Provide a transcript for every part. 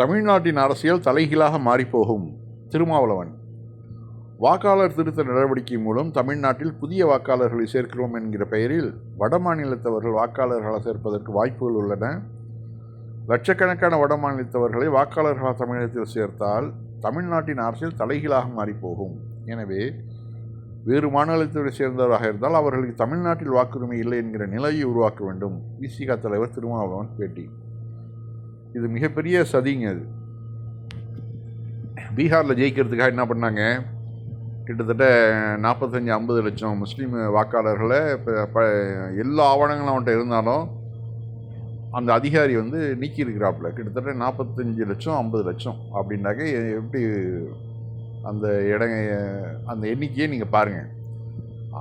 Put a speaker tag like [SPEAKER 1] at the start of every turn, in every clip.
[SPEAKER 1] தமிழ்நாட்டின் அரசியல் தலைகீழாக மாறிப்போகும். திருமாவளவன். வாக்காளர் திருத்த நடவடிக்கை மூலம் தமிழ்நாட்டில் புதிய வாக்காளர்களை சேர்க்கிறோம் என்கிற பெயரில் வடமாநிலத்தவர்கள் வாக்காளர்களாக சேர்ப்பதற்கு வாய்ப்புகள் உள்ளன. லட்சக்கணக்கான வடமாநிலத்தவர்களை வாக்காளர்களாக தமிழகத்தில் சேர்த்தால் தமிழ்நாட்டின் அரசியல் தலைகீழாக மாறிப்போகும். எனவே வேறு மாநிலத்தை சேர்ந்தவராக இருந்தால் அவர்களுக்கு தமிழ்நாட்டில் வாக்குரிமை இல்லை என்கிற நிலையை உருவாக்க வேண்டும். விசிக தலைவர் திருமாவளவன் பேட்டி. இது மிகப்பெரிய சதிங்க அது. பீகாரில் ஜெயிக்கிறதுக்காக என்ன பண்ணாங்க? கிட்டத்தட்ட நாற்பத்தஞ்சு ஐம்பது லட்சம் முஸ்லீம் வாக்காளர்களை இப்போ எல்லா ஆவணங்களும் அவன்கிட்ட இருந்தாலும் அந்த அதிகாரி வந்து நீக்கியிருக்கிறாப்புல. கிட்டத்தட்ட நாற்பத்தஞ்சு லட்சம் ஐம்பது லட்சம் அப்படின்னாக்க எப்படி அந்த இடங்க அந்த எண்ணிக்கையை நீங்கள் பாருங்கள்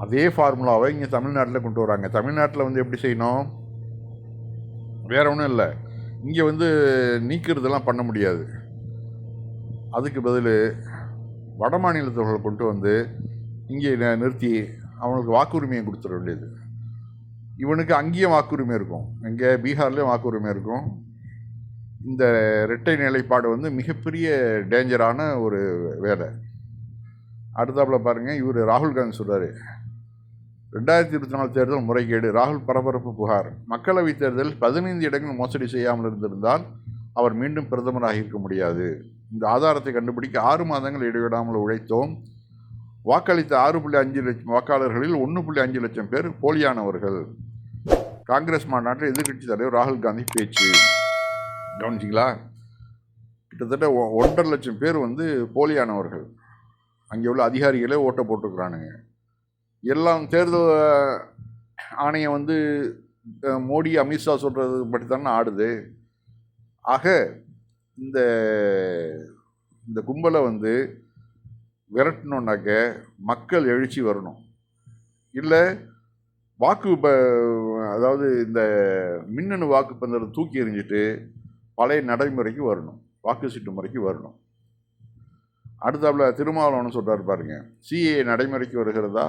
[SPEAKER 1] அதே ஃபார்முலாவை இங்கே தமிழ்நாட்டில் கொண்டு வராங்க. தமிழ்நாட்டில் வந்து எப்படி செய்யணும்? வேற ஒன்றும் இல்லை. இங்கே வந்து நீக்கிறதெல்லாம் பண்ண முடியாது. அதுக்கு பதில் வட மாநிலத்தவர்களை கொண்டு வந்து இங்கே ந- நிறுத்தி அவனுக்கு வாக்குரிமையை கொடுத்துட வேண்டியது. இவனுக்கு அங்கேயும் வாக்குரிமை இருக்கும். இங்கே பீகார்லேயும் வாக்குரிமை இருக்கும். இந்த இரட்டை நிலைப்பாடு வந்து மிகப்பெரிய டேஞ்சரான ஒரு வேலை. அடுத்தாப்புல பாருங்கள் இவர் ராகுல் காந்தி சொல்கிறார் ரெண்டாயிரத்தி இருபத்தி நாலு தேர்தல் முறைகேடு ராகுல் பரபரப்பு புகார். மக்களவைத் தேர்தலில் பதினைந்து இடங்கள் மோசடி செய்யாமல் இருந்திருந்தால் அவர் மீண்டும் பிரதமராக இருக்க முடியாது. இந்த ஆதாரத்தை கண்டுபிடிக்க ஆறு மாதங்கள் இடைவிடாமல் உழைத்தோம். வாக்களித்த ஆறு புள்ளி அஞ்சு லட்சம் வாக்காளர்களில் ஒன்று புள்ளி அஞ்சு லட்சம் பேர் போலியானவர்கள். காங்கிரஸ் மாநாட்டில் எதிர்க்கட்சி தலைவர் ராகுல் காந்தி பேச்சு. கவனிச்சிங்களா? கிட்டத்தட்ட ஒ- ஒன்றரை லட்சம் பேர் வந்து போலியானவர்கள். அங்கே உள்ள அதிகாரிகளே ஓட்டை போட்டுக்கிறானுங்க. எல்லாம் தேர்தல் ஆணையம் வந்து மோடி அமித்ஷா சொல்கிறது படி தானே ஆடுது. ஆக இந்த இந்த கும்பலை வந்து விரட்டணுன்னாக்க மக்கள் எழுச்சி வரணும். இல்லை வாக்கு ப அதாவது இந்த மின்னணு வாக்குப்பந்தரை தூக்கி எறிஞ்சிட்டு பழைய நடைமுறைக்கு வரணும். வாக்கு சீட்டு முறைக்கு வரணும். அடுத்தாப்புல திருமாவளவன் சொல்கிறார் பாருங்க சிஏ நடைமுறைக்கு வருகிறதா?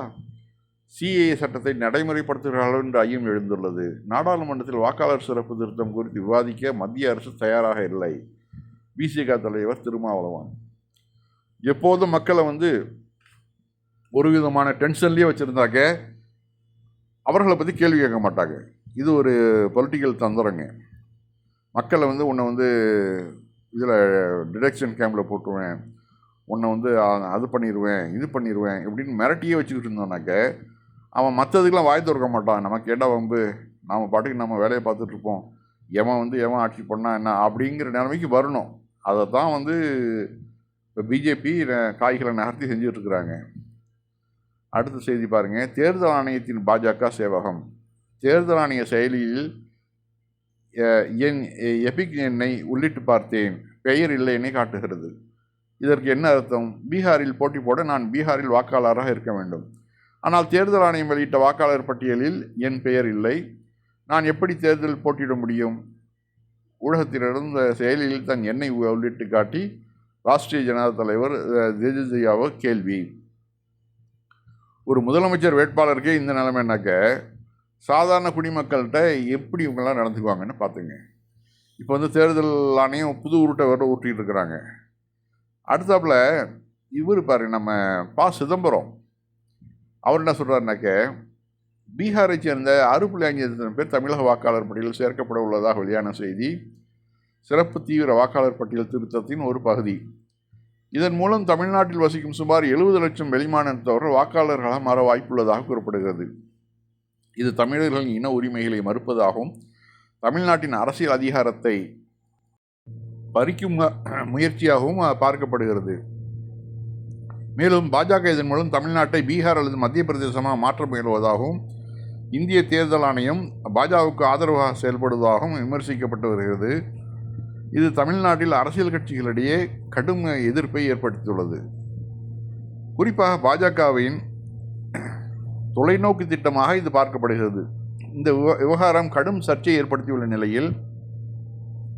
[SPEAKER 1] சிஏஏ சட்டத்தை நடைமுறைப்படுத்துகிறார்கள் என்ற ஐயம் எழுந்துள்ளது. நாடாளுமன்றத்தில் வாக்காளர் சிறப்பு திருத்தம் குறித்து விவாதிக்க மத்திய அரசு தயாராக இல்லை. பிசிக தலைவர் திருமாவளவன். எப்போதும் மக்களை வந்து ஒரு விதமான டென்ஷன்லேயே வச்சுருந்தாக்க அவர்களை பற்றி கேள்வி கேட்க மாட்டாங்க. இது ஒரு பொலிட்டிக்கல் தந்திரங்க. மக்களை வந்து உன்னை வந்து இதில் டிடெக்ஷன் கேம்பில் போட்டுருவேன். உன்னை வந்து அது பண்ணிடுவேன் இது பண்ணிடுவேன் இப்படின்னு மிரட்டியே வச்சுக்கிட்டு இருந்தோன்னாக்க அவன் மற்றதுக்கெலாம் வாய் திறக்க மாட்டான். நம்ம கேட்டால் வந்து நாம் பாட்டுக்கு நம்ம வேலையை பார்த்துட்ருப்போம். எவன் வந்து எவன் ஆட்சி பண்ணா என்ன அப்படிங்கிற நிலைமைக்கு வரணும். அதை தான் வந்து இப்போ பிஜேபி காய்களை நகர்த்தி செஞ்சிட்ருக்குறாங்க. அடுத்த செய்தி பாருங்கள் தேர்தல் ஆணையத்தின் பாஜக சேவகம். தேர்தல் ஆணைய செயலியில் என் எபிக் எண்ணை உள்ளிட்டு பார்த்தேன். பெயர் இல்லை காட்டுகிறது. இதற்கு என்ன அர்த்தம்? பீகாரில் போட்டி போட நான் பீகாரில் வாக்காளராக இருக்க வேண்டும். ஆனால் தேர்தல் ஆணையம் வெளியிட்ட வாக்காளர் பட்டியலில் என் பெயர் இல்லை. நான் எப்படி தேர்தல் போட்டியிட முடியும்? ஊடகத்தில் இருந்த செயலியில் தன் எண்ணெய் உள்ளிட்டு காட்டி ராஷ்டிரிய ஜனதா தலைவர் அஹ், தேஜஸ்வியாவோ கேள்வி. ஒரு முதலமைச்சர் வேட்பாளருக்கே இந்த நிலைமைனாக்க சாதாரண குடிமக்கள்கிட்ட எப்படி இவங்கெல்லாம் நடந்துக்குவாங்கன்னு பார்த்துங்க. இப்போ வந்து தேர்தல் ஆணையம் புது உருட்டை வர ஊட்டிகிட்டு இருக்கிறாங்க. அடுத்தாப்புல இவர் பாரு நம்ம பா சிதம்பரம். அவர் என்ன சொல்கிறாருனாக்க பீகாரை சேர்ந்த ஆறு புள்ளி அஞ்சு லட்சம் பேர் தமிழக வாக்காளர் பட்டியலில் சேர்க்கப்பட உள்ளதாக வெளியான செய்தி சிறப்பு தீவிர வாக்காளர் பட்டியல் திருத்தத்தின் ஒரு பகுதி. இதன் மூலம் தமிழ்நாட்டில் வசிக்கும் சுமார் எழுபது லட்சம் வெளிமாநிலத்தவர்கள் வாக்காளர்களாக மாற வாய்ப்புள்ளதாக கூறப்படுகிறது. இது தமிழர்களின் இன உரிமைகளை மறுப்பதாகவும் தமிழ்நாட்டின் அரசியல் அதிகாரத்தை பறிக்கும் முயற்சியாகவும் பார்க்கப்படுகிறது. மேலும் பாஜக இதன் மூலம் தமிழ்நாட்டை பீகார் அல்லது மத்திய பிரதேசமாக மாற்ற முயல்வதாகவும் இந்திய தேர்தல் ஆணையம் பாஜகவுக்கு ஆதரவாக செயல்படுவதாகவும் விமர்சிக்கப்பட்டு வருகிறது. இது தமிழ்நாட்டில் அரசியல் கட்சிகளிடையே கடும் எதிர்ப்பை ஏற்படுத்தியுள்ளது. குறிப்பாக பாஜகவின் தொலைநோக்கு திட்டமாக இது பார்க்கப்படுகிறது. இந்த விவ- விவகாரம் கடும் சர்ச்சையை ஏற்படுத்தியுள்ள நிலையில்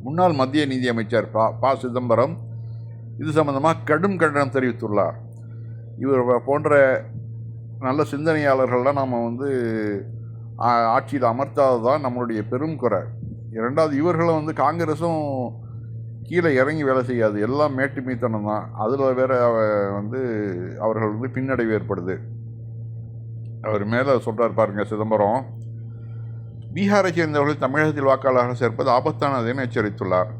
[SPEAKER 1] முன்னாள் மத்திய நிதியமைச்சர் ப ப சிதம்பரம் இது சம்பந்தமாக கடும் கண்டனம் தெரிவித்துள்ளார். இவர் போன்ற நல்ல சிந்தனையாளர்கள்லாம் நாம் வந்து ஆ- ஆட்சியில் அமர்த்தாதது தான் நம்மளுடைய பெரும் குறை. இரண்டாவது இவர்களும் வந்து காங்கிரஸும் கீழே இறங்கி வேலை செய்யாது. எல்லாம் மேட்டுமைத்தனம் தான். அதில் வேற அவ- வந்து அவர்கள் வந்து பின்னடைவு ஏற்படுது. அவர் மேலே சொல்கிறார் பாருங்கள் சிதம்பரம். பீகாரை சேர்ந்தவர்கள் தமிழகத்தில் வாக்காளராக சேர்ப்பது ஆபத்தானது என எச்சரித்துள்ளார்.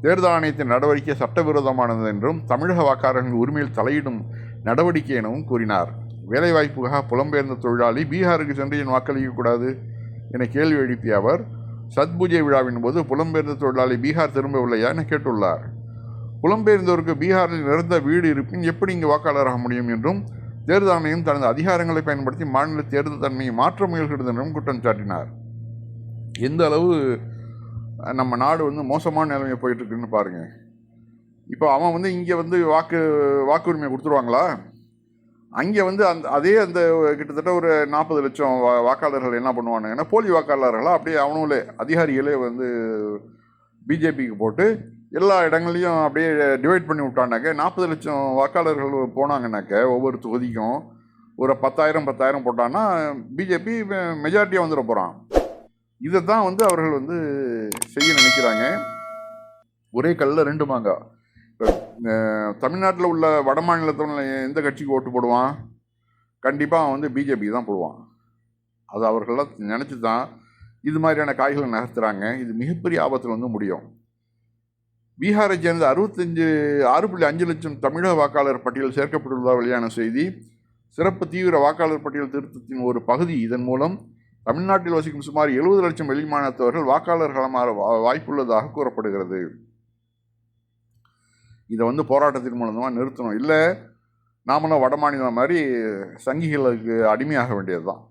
[SPEAKER 1] தேர்தல் ஆணையத்தின் நடவடிக்கை சட்டவிரோதமானது என்றும் தமிழக வாக்காளர்களின் உரிமையில் தலையிடும் நடவடிக்கை எனவும் கூறினார். வேலைவாய்ப்புக்காக புலம்பெயர்ந்த தொழிலாளி பீகாருக்கு சென்று ஏன் வாக்களிக்கக்கூடாது என கேள்வி எழுப்பிய அவர் சத்பூஜை விழாவின் போது புலம்பெயர்ந்த தொழிலாளி பீகார் திரும்பவில்லையா என கேட்டுள்ளார். புலம்பெயர்ந்தோருக்கு பீகாரில் நிறந்த வீடு இருப்பின் எப்படி இங்கு வாக்காளராக முடியும் என்றும் தேர்தல் ஆணையம் தனது அதிகாரங்களை பயன்படுத்தி மாநில தேர்தல் தன்மையை மாற்ற முயல்கிறது என்றும் குற்றம் சாட்டினார். எந்த அளவு நம்ம நாடு வந்து மோசமான நிலைமை போயிட்டு இருக்குன்னு இப்போ அவன் வந்து இங்கே வந்து வாக்கு வாக்குரிமை கொடுத்துருவாங்களா? அங்கே வந்து அந்த அதே அந்த கிட்டத்தட்ட ஒரு நாற்பது லட்சம் வா- வாக்காளர்கள் என்ன பண்ணுவானுங்கன்னா போலி வாக்காளர்களாக அப்படியே அவனுங்களே அதிகாரிகளே வந்து பிஜேபிக்கு போட்டு எல்லா இடங்களையும் அப்படியே டிவைட் பண்ணி விட்டானாக்க நாற்பது லட்சம் வாக்காளர்கள் போனாங்கனாக்க ஒவ்வொரு தொகுதிக்கும் ஒரு பத்தாயிரம் பத்தாயிரம் போட்டான்னா பிஜேபி மெஜாரிட்டியாக வந்துட போகிறான் இதை தான் வந்து அவர்கள் வந்து செய்ய நினைக்கிறாங்க. ஒரே கல்லில் ரெண்டு மாங்காய் தமிழ்நாட்டில் உள்ள வட மாநிலத்தில் எந்த கட்சிக்கு ஓட்டு போடுவான்? கண்டிப்பாக அவன் வந்து பிஜேபி தான் போடுவான். அது அவர்கள்லாம் நினச்சி தான் இது மாதிரியான காய்களை நகர்த்துறாங்க. இது மிகப்பெரிய ஆபத்தில் வந்து முடியும். பீகாரை சேர்ந்த அறுபத்தஞ்சு ஆறு புள்ளி அஞ்சு லட்சம் தமிழக வாக்காளர் பட்டியல் சேர்க்கப்பட்டுள்ளதாக வெளியான செய்தி. சிறப்பு தீவிர வாக்காளர் பட்டியல் திருத்தத்தின் ஒரு பகுதி இதன் மூலம் தமிழ்நாட்டில் வசிக்கும் சுமார் எழுபது லட்சம் வெளிமாநிலத்தவர்கள் வாக்காளர்களமாக வா- வாய்ப்புள்ளதாக கூறப்படுகிறது. இதை வந்து போராட்டத்தின் மூலமாக நிறுத்தணும். இல்லை நாமளும் வட மாநிலம் மாதிரி சங்கிகளுக்கு அடிமையாக வேண்டியது தான்